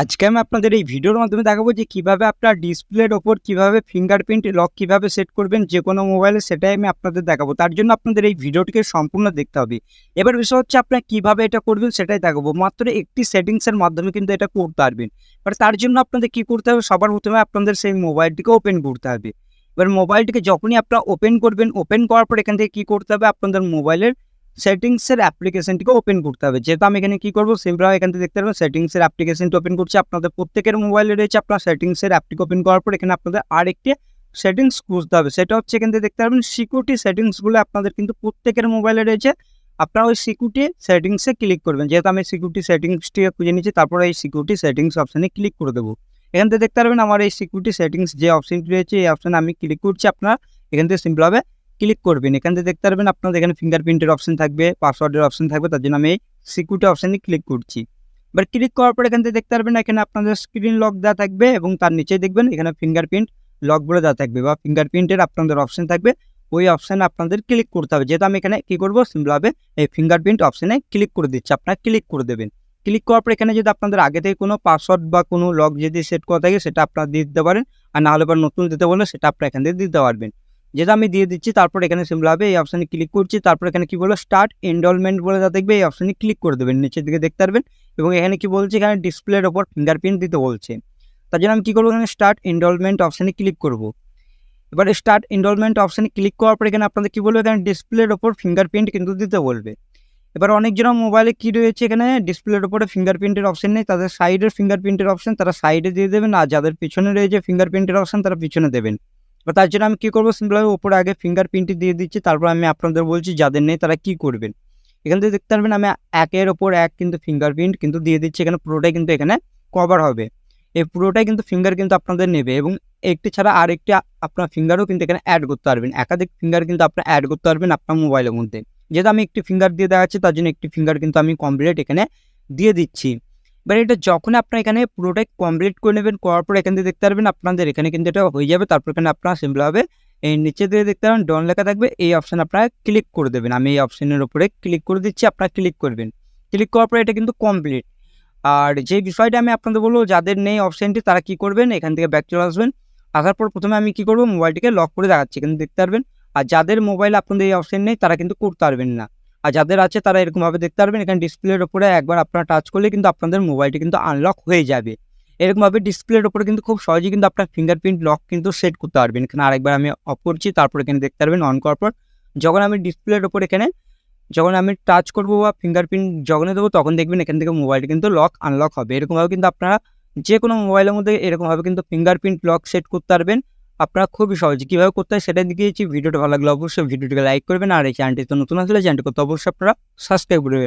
আজকে আমি আপনাদের এই ভিডিওর মাধ্যমে দেখাবো যে কীভাবে আপনার ডিসপ্লের ওপর কীভাবে ফিঙ্গারপ্রিন্ট লক কীভাবে সেট করবেন যে কোনো মোবাইলে সেটাই আমি আপনাদের দেখাবো। তার জন্য আপনাদের এই ভিডিওটিকে সম্পূর্ণ দেখতে হবে। এবার বিষয় হচ্ছে আপনার কীভাবে এটা করবেন সেটাই দেখাবো। মাত্র একটি সেটিংসের মাধ্যমে কিন্তু এটা করতে পারবেন। এবার তার জন্য আপনাদের কি করতে হবে? সবার প্রথমে আপনাদের সেই মোবাইলটিকে ওপেন করতে হবে। এবার মোবাইলটিকে যখনই আপনারা ওপেন করবেন ওপেন করার পর এখান থেকে কী করতে হবে? আপনাদের মোবাইলের সেটিংসের অ্যাপ্লিকেশনটিকে ওপেন করতে হবে। যেহেতু আমি এখানে কী করব সিম্পল এখান থেকে দেখতে পারবেন, সেটিংসের অ্যাপ্লিকেশনটি ওপেন করছি। আপনাদের প্রত্যেকের মোবাইলে রয়েছে, আপনার সেটিংসের অ্যাপটিকে ওপেন করার পর এখানে আপনাদের আরেকটি সেটিংস খুঁজতে হবে। সেটা হচ্ছে এখান থেকে দেখতে পারবেন সিকিউরিটি সেটিংসগুলো আপনাদের কিন্তু প্রত্যেকের মোবাইলে রয়েছে। আপনারা ওই সিকিউরিটি সেটিংসে ক্লিক করবেন। যেহেতু আমি সিকিউরিটি সেটিংসটি খুঁজে নিচ্ছি তারপরে এই সিকিউরিটি সেটিংস অপশানে ক্লিক করে দেবো। এখান থেকে দেখতে পারবেন, আমার এই সিকিউরিটি সেটিংস যে অপশানটি রয়েছে, এই অপশানে আমি ক্লিক করছি আপনার। এখান থেকে সিম্পলভাবে ক্লিক করবেন। এখান থেকে দেখতে পারবেন আপনাদের এখানে ফিঙ্গারপ্রিন্টের অপশন থাকবে পাসওয়ার্ডের অপশন থাকবে, তার জন্য আমি সিকিউরিটি অপশানে ক্লিক করছি। এবার ক্লিক করার পর এখান থেকে দেখতে পারবেন এখানে আপনাদের স্ক্রিন লক দেওয়া থাকবে এবং তার নিচে দেখবেন এখানে ফিঙ্গারপ্রিন্ট লক বলে দেওয়া থাকবে বা ফিঙ্গারপ্রিন্টের আপনাদের অপশন থাকবে। ওই অপশানে আপনাদের ক্লিক করতে হবে। যেহেতু আমি এখানে কী করব? সিম্পলভাবে এই ফিঙ্গারপ্রিন্ট অপশানে ক্লিক করে দিচ্ছি। আপনারা ক্লিক করে দেবেন। ক্লিক করার পর এখানে যদি আপনাদের আগে থেকে কোনো পাসওয়ার্ড বা কোনো লক যদি সেট করা থাকে, সেটা আপনারা দিতে পারেন। আর না হলে বা নতুন দিতে বললে সেটা আপনারা এখান থেকে দিতে পারবেন। যেটা আমি দিয়ে দিচ্ছি, তারপর এখানে সিম্পল হবে, এই অপশানে ক্লিক করছি, তারপর এখানে কি বলব? স্টার্ট এনরোলমেন্ট বলে যা দেখবে, এই অপশানে ক্লিক করে দেবেন, নিচের দিকে দেখতে পারবেন। এবং এখানে কি বলছে? এখানে ডিসপ্লের ওপর ফিঙ্গারপ্রিন্ট দিতে বলছে। তার জন্য আমি কী করব? এখানে স্টার্ট এনরোলমেন্ট অপশানে ক্লিক করব। এবার স্টার্ট এনরোলমেন্ট অপশানে ক্লিক করার পর এখানে আপনাদের কী বলব? এখানে ডিসপ্লের ওপর ফিঙ্গারপ্রিন্ট কিন্তু দিতে বলবে। এবার অনেকজনের মোবাইলে কী রয়েছে এখানে? ডিসপ্লের ওপরে ফিঙ্গারপ্রিন্টের অপশন নেই, তাদের সাইডের ফিঙ্গারপ্রিন্টের অপশন তারা সাইডে দিয়ে দেবেন, আর যাদের পিছনে রয়েছে ফিঙ্গারপ্রিন্টের অপশন তারা পিছনে দেবেন। এবার তার জন্য আমি কী করব? সিম্পলভাবে ওপরে আগে ফিঙ্গার ফিঙ্গারপ্রিন্টটি দিয়ে দিচ্ছি, তারপর আমি আপনাদের বলছি যাদের নেই তারা কী করবেন? এখান থেকে দেখতে পারবেন আমি একের ওপর এক কিন্তু ফিঙ্গারপ্রিন্ট কিন্তু দিয়ে দিচ্ছি, এখানে পুরোটাই কিন্তু এখানে কভার হবে। এই পুরোটাই কিন্তু ফিঙ্গার কিন্তু আপনাদের নেবে এবং একটি ছাড়া আর একটি আপনার ফিঙ্গারও কিন্তু এখানে অ্যাড করতে পারবেন। একাধিক ফিঙ্গার কিন্তু আপনার অ্যাড করতে পারবেন আপনার মোবাইলের মধ্যে। যেহেতু আমি একটি ফিঙ্গার দিয়ে দেখাচ্ছি, তার জন্য একটি ফিঙ্গার কিন্তু আমি কমপ্লিট এখানে দিয়ে দিচ্ছি। এবার এটা যখন আপনার এখানে পুরোটাই কমপ্লিট করে নেবেন, করার পর এখান থেকে দেখতে পারবেন আপনাদের এখানে কিন্তু এটা হয়ে যাবে। তারপর এখানে আপনার আপনারা হবে। এই নিচে দিয়ে দেখতে পাবেন ডন লেখা থাকবে। এই অপশান আপনারা ক্লিক করে দেবেন। আমি এই অপশানের উপরে ক্লিক করে দিচ্ছি, আপনারা ক্লিক করবেন। ক্লিক করার পর এটা কিন্তু কমপ্লিট আর যে বিষয়টা আমি আপনাদের বলব, যাদের নেই অপশানটি তারা কি করবেন? এখান থেকে ব্যাক চলে আসবেন। আসার পর প্রথমে আমি কি করব? মোবাইলটিকে লক করে দেখাচ্ছি। কিন্তু দেখতে পারবেন। আর যাদের মোবাইল আপনাদের এই অপশান নেই, তারা কিন্তু করতে পারবেন না। আর যাদের আছে তারা এরকমভাবে দেখতে পারবেন। এখানে ডিসপ্লের ওপরে একবার আপনারা টাচ করলে কিন্তু আপনাদের মোবাইলটি কিন্তু আনলক হয়ে যাবে। এরকমভাবে ডিসপ্লের ওপরে কিন্তু খুব সহজেই কিন্তু আপনার ফিঙ্গারপ্রিন্ট লক কিন্তু সেট করতে পারবেন। এখানে আরেকবার আমি অফ করছি, তারপর এখানে দেখতে পারবেন অন করার পর যখন আমি ডিসপ্লের ওপর এখানে যখন আমি টাচ করব বা ফিঙ্গারপ্রিন্ট যখনই দেবো তখন দেখবেন এখান থেকে মোবাইলটি কিন্তু লক আনলক হবে। এরকমভাবে কিন্তু আপনারা যে কোনো মোবাইলের মধ্যে এরকমভাবে কিন্তু ফিঙ্গারপ্রিন্ট লক সেট করতে পারবেন। আপনারা খুবই সহজে কীভাবে করতে হয় সেটা দেখিয়েছি। ভিডিওটা ভালো লাগলে অবশ্যই ভিডিওটিকে লাইক করবেন। আর এই চ্যানেলটি তো নতুন আসলে চ্যানেলটি করতে অবশ্যই আপনারা সাবস্ক্রাইব করবেন